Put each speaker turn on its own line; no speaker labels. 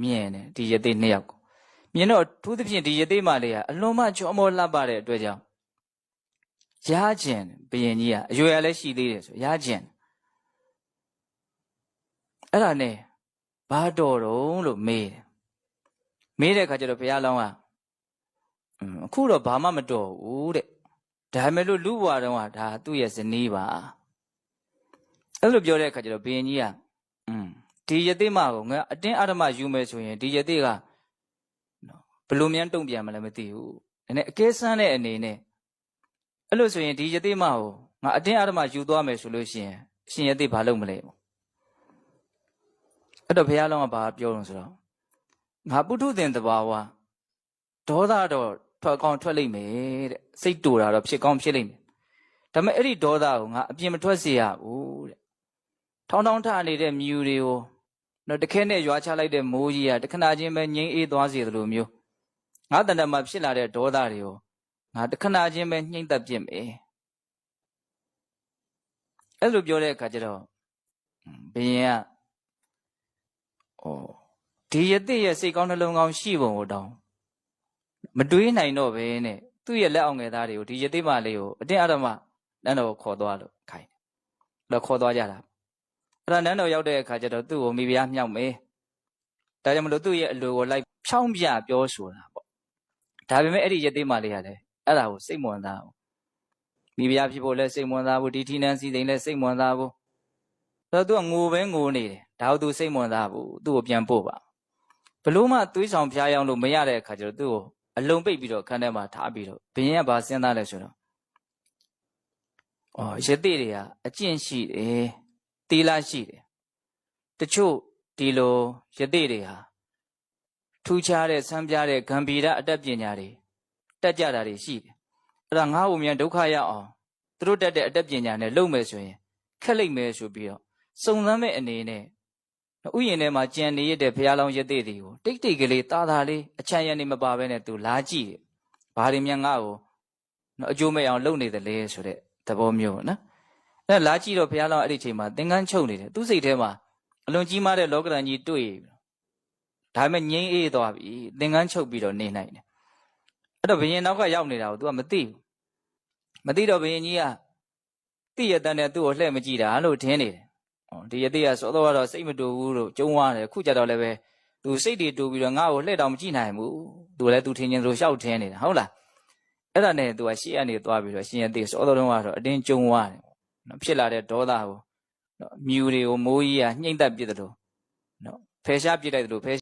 မြင်တယ်ဒီယသိနှစ်ယောက်ကိုမြင်တော့ထူးသဖြင့်ဒီယသိမလေးကအလွန်မှချောမောလှပတဲ့အတွက်ကြောင့်ရကျင်ဘယင်ကြီးကအရွယ်လည်းရှိသေးတယ်ဆိုရကျင်အဲ့ဒါနဲ့ဘာတော်တော့လို့မေးတယ်မေးတဲ့အခါကျတော့ဘုရားလောင်းကအခုတော့ဘာမှမတော်ဘူးတဲ့ဒါမှမဟုတ်လူဘွားတော်ကဒါသူ့ရဲ့ဇနီးပါအဲ့လိုပြောတဲ့အခါကျတော့ဘယင်ကြီးက ဒီယသိမကိုငါအတင်းအဓမ္မယူမယ်ဆိုရင်ဒီယသိကနော်ဘယ်လိုမြန်တုံ့ပြန်မလဲမသိဘူးဒါနဲ့အကဲဆန်းတဲ့အနေနဲ့အဲ့လိုဆိုရင်ဒီယသိမကိုငါအတင်းအဓမ္မယူသွားမယ်ဆိုလို့ရှိရင်အရှင်ယသိဘာလုပ်မလဲပေါ့အဲ့တော့ဘုရားလုံးကဘာပြောလို့ဆိုတော့ငါပုထုသင်တဘာဝဒေါသတော့ထွက်ကောင်းထွက်လိမ့်မယ်တဲ့စိတ်တူတာတော့ဖြစ်ကောင်းဖြစ်လိမ့်မယ်ဒါပေမဲ့အဲ့ဒီဒေါသကိုငါအပြင်မထွက်စေရဘူးတဲ့ထောင်းထောင်းထနေတဲ့မြူတွေကို တော့တခဲနဲ့ရွာချလိုက်တဲ့မိုးကြီးကတခဏချင်းပဲငြိမ်းအေးသွားစေသလိုမျိုးငါတန်တမှာဖြစ်လာတဲ့ဒေါသတွေကိုငါတခဏချင်းပဲနှိမ့်သက်ပြစ်မယ်အဲ့လိုပြောတဲ့အခါကျတော့ဘုရင်ကဩဒီယသိရဲ့စိတ်ကောင်းနှလုံးကောင်းရှိပုံကိုတောင်းမတွေးနိုင်တော့ပဲနဲ့သူ့ရဲ့လက်အောင်ငယ်သားတွေကိုဒီယသိမလေးကိုအတင်းအဓမ္မနန်းတော်ကိုခေါ်သွားလို့ခိုင်းတယ်။တော့ခေါ်သွားကြတာ။ အဲ့ဒါနန်းတော်ရောက်တဲ့အခါကျတော့သူ့ကိုမိဖုရားမြောက်မယ်။ဒါကြောင့်မလို့သူ့ရဲ့အလိုကိုလိုက်ဖြောင်းပြပြောဆိုတာပေါ့။ဒါပေမဲ့အဲ့ဒီယသိမလေးကလည်းအဲ့ဒါကိုစိတ်မဝင်စားဘူး။မိဖုရားဖြစ်ဖို့လည်းစိတ်မဝင်စားဘူး။ဒီထီနန်းစီသိမ့်လည်းစိတ်မဝင်စားဘူး။ဒါတော့သူကငိုပဲငိုနေတယ်။ဒါကိုသူစိတ်မဝင်စားဘူး။သူ့ကိုပြန်ပို့ပါ။ဘလို့မှသွေးဆောင်ဖျားယောင်းလို့မရတဲ့အခါကျတော့သူ့ကိုအလုံးပိတ်ပြီးတော့ခန်းထဲမှာထားပြီးတော့ဘင်းကဘာစဉ်းစားလဲဆိုတော့အော်ရတိတွေကအကျင့်ရှိတယ် တီလာရှိတယ်တချို့ဒီလိုရတိတွေဟာထူးခြားတဲ့ဆန်းပြားတဲ့ဂံဗီရအတတ်ပညာတွေတက်ကြတာတွေရှိတယ်အဲ့ဒါငါ့ဘုံမြန်ဒုက္ခရအောင်သူတို့တက်တဲ့အတတ်ပညာနဲ့လုပ်မယ်ဆိုရင်ခက်လိမ့်မယ်ဆိုပြီးတော့စုံစမ်းမဲ့အနေနဲ့ဥယျာဉ်ထဲမှာကြံနေရတဲ့ဘုရားလောင်းရသေးတွေကိုတိတ်တိတ်ကလေးတာတာလေးအချမ်းရနေမပါဘဲနဲ့သူလာကြည့်တယ်။ဘာတွေမြန်ငါ့ကိုနော်အကျိုးမဲ့အောင်လုပ်နေတယ်လေဆိုတဲ့သဘောမျိုးနော်။ အဲလာကြည့်တော့ဘုရားလောင်းအဲ့ဒီချိန်မှာသင်္ကန်းချုပ်နေတယ်သူ့စိတ်ထဲမှာအလွန်ကြီးမားတဲ့လောကရန်ကြီးတွေ့ပြီ။ဒါပေမဲ့ငြိမ်းအေးသွားပြီသင်္ကန်းချုပ်ပြီးတော့နေနိုင်တယ်။အဲ့တော့ဘုရင်နောက်ကရောက်နေတာကို तू ကမသိဘူး။မသိတော့ဘုရင်ကြီးကတိရတဲ့နဲ့သူ့ကိုလှည့်မကြည့်တာလို့ထင်နေတယ်ဟောဒီယတိကစောတော့ကတော့စိတ်မတူဘူးလို့ကြုံသွားတယ်ခုကြတော့လည်းပဲသူစိတ်တွေတူပြီးတော့ငါ့ကိုလှည့်တောင်မကြည့်နိုင်ဘူးသူလည်းသူထင်ချင်းလိုရှောက်ထင်းနေတာဟုတ်လားအဲ့ဒါနဲ့သူကရှေ့ကနေသွားပြီးတော့ရှင်ယတိစောတော့ကတော့အတင်းကြုံသွားတယ် နော်ဖြစ်လာတဲ့ဒေါသကိုနော်မြူတွေကိုမိုးကြီးကညှိမ့်သက်ပြစ်တယ်လို့နော်ဖယ်ရှားပြစ်လိုက်တယ်လို့ဖယ်